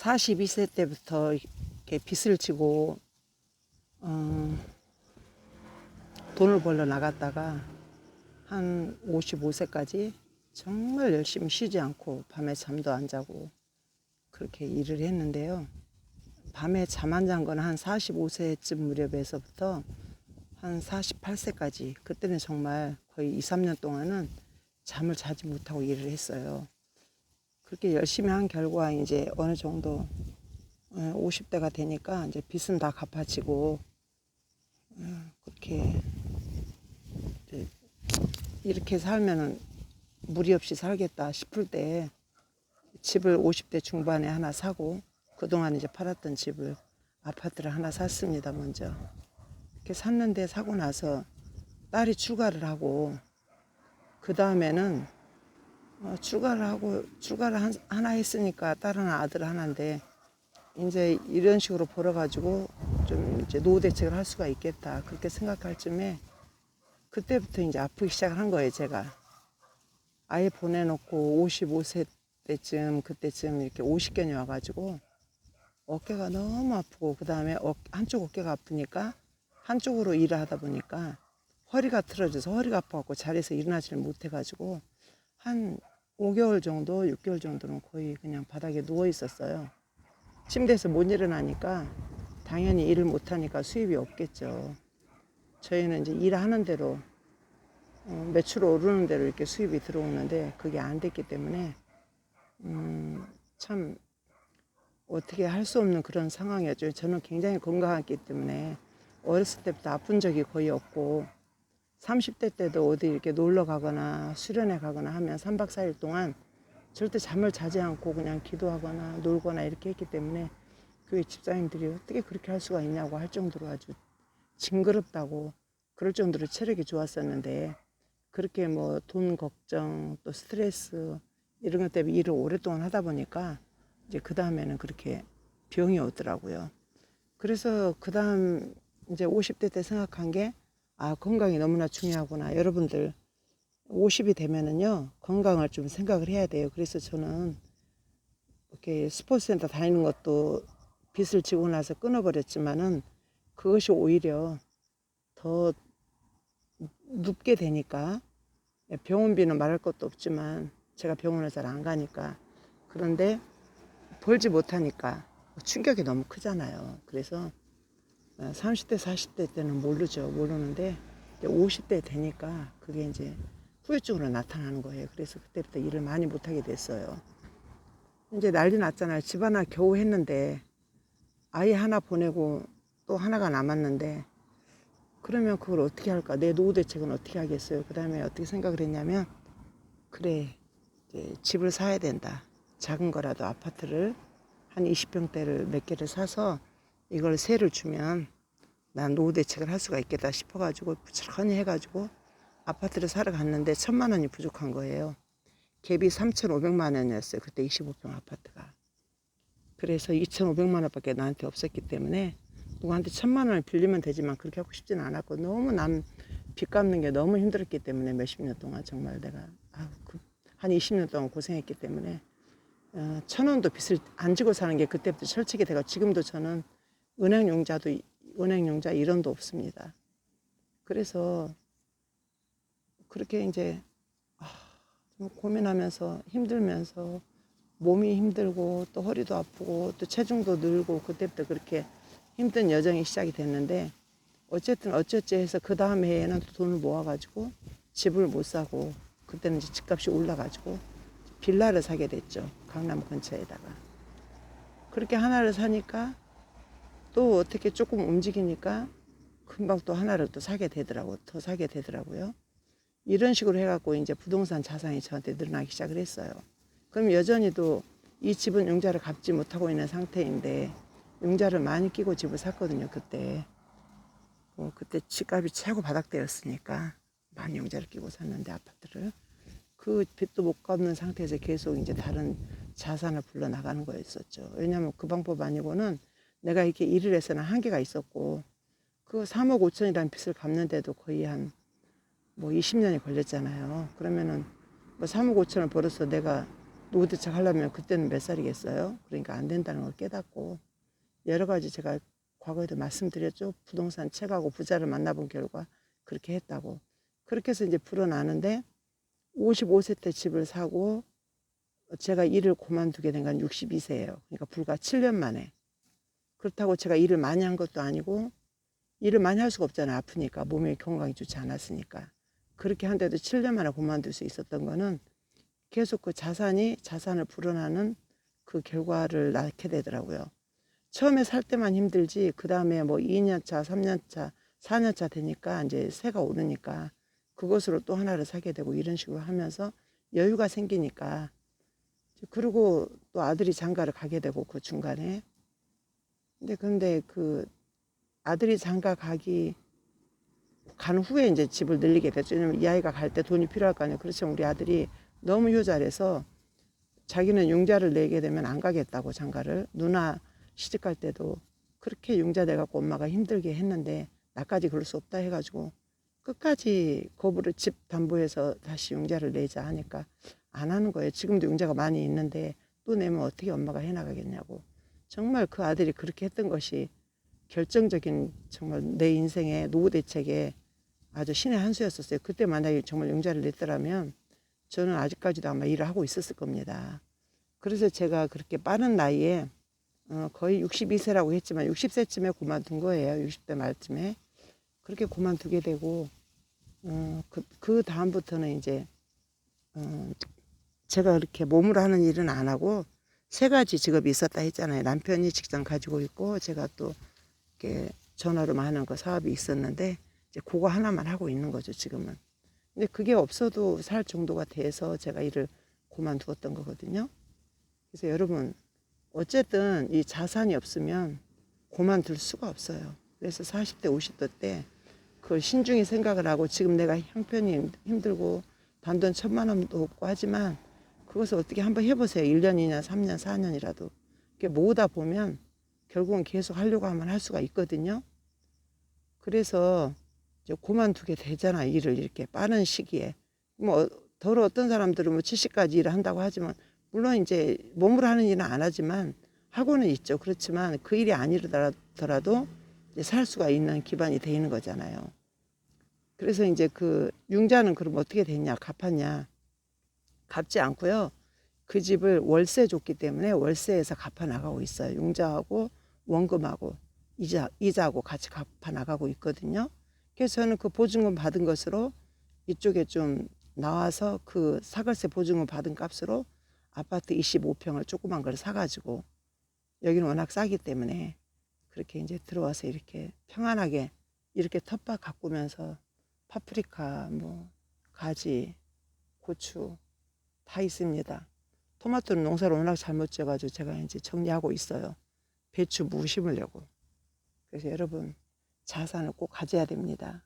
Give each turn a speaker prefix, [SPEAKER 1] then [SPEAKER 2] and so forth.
[SPEAKER 1] 42세 때부터 이렇게 빚을 지고 어, 돈을 벌러 나갔다가 한 55세까지 정말 열심히 쉬지 않고 밤에 잠도 안 자고 그렇게 일을 했는데요. 밤에 잠 안 잔 건 한 45세쯤 무렵에서부터 한 48세까지 그때는 정말 거의 2, 3년 동안은 잠을 자지 못하고 일을 했어요. 그렇게 열심히 한 결과 이제 어느 정도 50대가 되니까 이제 빚은 다 갚아지고 어, 그렇게 이렇게 살면은 무리 없이 살겠다 싶을 때 집을 50대 중반에 하나 사고 그동안 이제 팔았던 집을 아파트를 하나 샀습니다 먼저. 이렇게 샀는데 사고 나서 딸이 출가를 하고 그 다음에는 어, 출가를 하고 출가를 한, 하나 했으니까 딸은 아들 하나인데 이제 이런 식으로 벌어가지고 좀 이제 노후 대책을 할 수가 있겠다. 그렇게 생각할 쯤에 그때부터 이제 아프기 시작을 한 거예요 제가. 아예 보내놓고 55세 때쯤 그때쯤 이렇게 50견이 와가지고 어깨가 너무 아프고 그 다음에 한쪽 어깨가 아프니까 한쪽으로 일을 하다 보니까 허리가 틀어져서 허리가 아파갖고 자리에서 일어나지를 못해가지고 한 5개월 정도, 6개월 정도는 거의 그냥 바닥에 누워 있었어요. 침대에서 못 일어나니까 당연히 일을 못 하니까 수입이 없겠죠. 저희는 이제 일하는 대로 어, 매출 오르는 대로 이렇게 수입이 들어오는데 그게 안 됐기 때문에 음, 참 어떻게 할 수 없는 그런 상황이었죠. 저는 굉장히 건강했기 때문에 어렸을 때부터 아픈 적이 거의 없고 30대 때도 어디 이렇게 놀러 가거나 수련회 가거나 하면 3박 4일 동안 절대 잠을 자지 않고 그냥 기도하거나 놀거나 이렇게 했기 때문에 교회 집사님들이 어떻게 그렇게 할 수가 있냐고 할 정도로 아주 징그럽다고 그럴 정도로 체력이 좋았었는데 그렇게 뭐 돈 걱정 또 스트레스 이런 것 때문에 일을 오랫동안 하다 보니까 이제 그 다음에는 그렇게 병이 오더라고요. 그래서 그 다음 이제 50대 때 생각한 게 아, 건강이 너무나 중요하구나. 여러분들 50이 되면은요, 건강을 좀 생각을 해야 돼요. 그래서 저는 이렇게 스포츠센터 다니는 것도 빚을 지고 나서 끊어버렸지만은 그것이 오히려 더 눕게 되니까 병원비는 말할 것도 없지만 제가 병원을 잘 안 가니까 그런데 벌지 못하니까 충격이 너무 크잖아요. 그래서 30대, 40대 때는 모르죠. 모르는데 이제 50대 되니까 그게 이제 후유증으로 나타나는 거예요. 그래서 그때부터 일을 많이 못하게 됐어요. 이제 난리 났잖아요. 집 하나 겨우 했는데 아이 하나 보내고 또 하나가 남았는데 그러면 그걸 어떻게 할까? 내 노후 대책은 어떻게 하겠어요? 그 다음에 어떻게 생각을 했냐면 그래 집을 사야 된다. 작은 거라도 아파트를 한 20평대를 몇 개를 사서 이걸 세를 주면 난 노후 대책을 할 수가 있겠다 싶어가지고 부지런히 해가지고 아파트를 사러 갔는데 천만 원이 부족한 거예요. 갭이 3,500만 원이었어요. 그때 25평 아파트가. 그래서 2,500만 원밖에 나한테 없었기 때문에 누구한테 천만 원을 빌리면 되지만 그렇게 하고 싶지는 않았고 너무 남 빚 갚는 게 너무 힘들었기 때문에 몇십 년 동안 정말 내가 아우, 그, 한 20년 동안 고생했기 때문에 어, 천 원도 빚을 안 지고 사는 게 그때부터 철칙이 되고 지금도 저는 은행 용자도 은행 용자 1원도 없습니다. 그래서 그렇게 이제 아, 좀 고민하면서 힘들면서 몸이 힘들고 또 허리도 아프고 또 체중도 늘고 그때부터 그렇게 힘든 여정이 시작이 됐는데 어쨌든 어쩌지 해서 그 다음 해에는 또 돈을 모아가지고 집을 못 사고 그때는 이제 집값이 올라가지고 빌라를 사게 됐죠 강남 근처에다가 그렇게 하나를 사니까 또 어떻게 조금 움직이니까 금방 또 하나를 또 사게 되더라고 더 사게 되더라고요. 이런 식으로 해갖고 이제 부동산 자산이 저한테 늘어나기 시작을 했어요. 그럼 여전히도 이 집은 융자를 갚지 못하고 있는 상태인데 융자를 많이 끼고 집을 샀거든요 그때. 뭐 그때 집값이 최고 바닥대였으니까 많이 융자를 끼고 샀는데 아파트를. 그 빚도 못 갚는 상태에서 계속 이제 다른 자산을 불러 나가는 거였었죠. 왜냐하면 그 방법 아니고는 내가 이렇게 일을 해서는 한계가 있었고 그 3억 5천이라는 빚을 갚는데도 거의 한 뭐 20년이 걸렸잖아요. 그러면은 뭐 3억 5천을 벌어서 내가 노후대책 하려면 그때는 몇 살이겠어요? 그러니까 안 된다는 걸 깨닫고 여러 가지 제가 과거에도 말씀드렸죠. 부동산 책하고 부자를 만나본 결과 그렇게 했다고. 그렇게 해서 이제 불어나는데 55세 때 집을 사고 제가 일을 그만두게 된 건 62세예요. 그러니까 불과 7년 만에. 그렇다고 제가 일을 많이 한 것도 아니고 일을 많이 할 수가 없잖아요. 아프니까 몸이 건강이 좋지 않았으니까. 그렇게 한데도 7년 만에 그만둘 수 있었던 거는 계속 그 자산이 자산을 불어나는 그 결과를 낳게 되더라고요. 처음에 살 때만 힘들지 그 다음에 뭐 2년 차, 3년 차, 4년 차 되니까 이제 새가 오르니까 그것으로 또 하나를 사게 되고 이런 식으로 하면서 여유가 생기니까 그리고 또 아들이 장가를 가게 되고 그 중간에 근데 근데 그 아들이 장가 가기 간 후에 이제 집을 늘리게 됐죠. 왜냐면 이 아이가 갈 때 돈이 필요할 거 아니에요. 그렇지만 우리 아들이 너무 효자라서 자기는 융자를 내게 되면 안 가겠다고 장가를 누나 시집 갈 때도 그렇게 융자 돼 갖고 엄마가 힘들게 했는데 나까지 그럴 수 없다 해가지고 끝까지 거부를 집 담보해서 다시 융자를 내자 하니까 안 하는 거예요. 지금도 융자가 많이 있는데 또 내면 어떻게 엄마가 해나가겠냐고. 정말 그 아들이 그렇게 했던 것이 결정적인 정말 내 인생의 노후 대책에 아주 신의 한 수였었어요. 그때 만약에 정말 융자를 냈더라면 저는 아직까지도 아마 일을 하고 있었을 겁니다. 그래서 제가 그렇게 빠른 나이에 어, 거의 62세라고 했지만 60세쯤에 그만둔 거예요. 60대 말쯤에. 그렇게 그만두게 되고 어, 그, 그 다음부터는 이제 어, 제가 그렇게 몸으로 하는 일은 안 하고 세 가지 직업이 있었다 했잖아요. 남편이 직장 가지고 있고 제가 또 이렇게 전화로만 하는 거 사업이 있었는데 이제 그거 하나만 하고 있는 거죠 지금은. 근데 그게 없어도 살 정도가 돼서 제가 일을 그만두었던 거거든요. 그래서 여러분 어쨌든 이 자산이 없으면 그만둘 수가 없어요. 그래서 40대 50대 때 그걸 신중히 생각을 하고 지금 내가 형편이 힘들고 단돈 천만 원도 없고 하지만 그것을 어떻게 한번 해보세요. 1년이냐 3년 4년이라도. 이렇게 모으다 보면 결국은 계속 하려고 하면 할 수가 있거든요. 그래서 이제 그만두게 되잖아 일을 이렇게 빠른 시기에. 뭐 더러 어떤 사람들은 뭐 70까지 일을 한다고 하지만 물론 이제 몸으로 하는 일은 안 하지만 하고는 있죠. 그렇지만 그 일이 아니더라도 이제 살 수가 있는 기반이 돼 있는 거잖아요. 그래서 이제 그 융자는 그럼 어떻게 됐냐 갚았냐 갚지 않고요. 그 집을 월세 줬기 때문에 월세에서 갚아 나가고 있어요. 융자하고 원금하고 이자 이자하고 같이 갚아 나가고 있거든요. 그래서 저는 그 보증금 받은 것으로 이쪽에 좀 나와서 그 사글세 보증금 받은 값으로 아파트 25평을 조그만 걸 사가지고 여기는 워낙 싸기 때문에 그렇게 이제 들어와서 이렇게 평안하게 이렇게 텃밭 가꾸면서 파프리카 뭐 가지 고추 다 있습니다. 토마토는 농사를 워낙 잘못 지어가지고 제가 이제 정리하고 있어요. 배추 무 심으려고. 그래서 여러분 자산을 꼭 가져야 됩니다.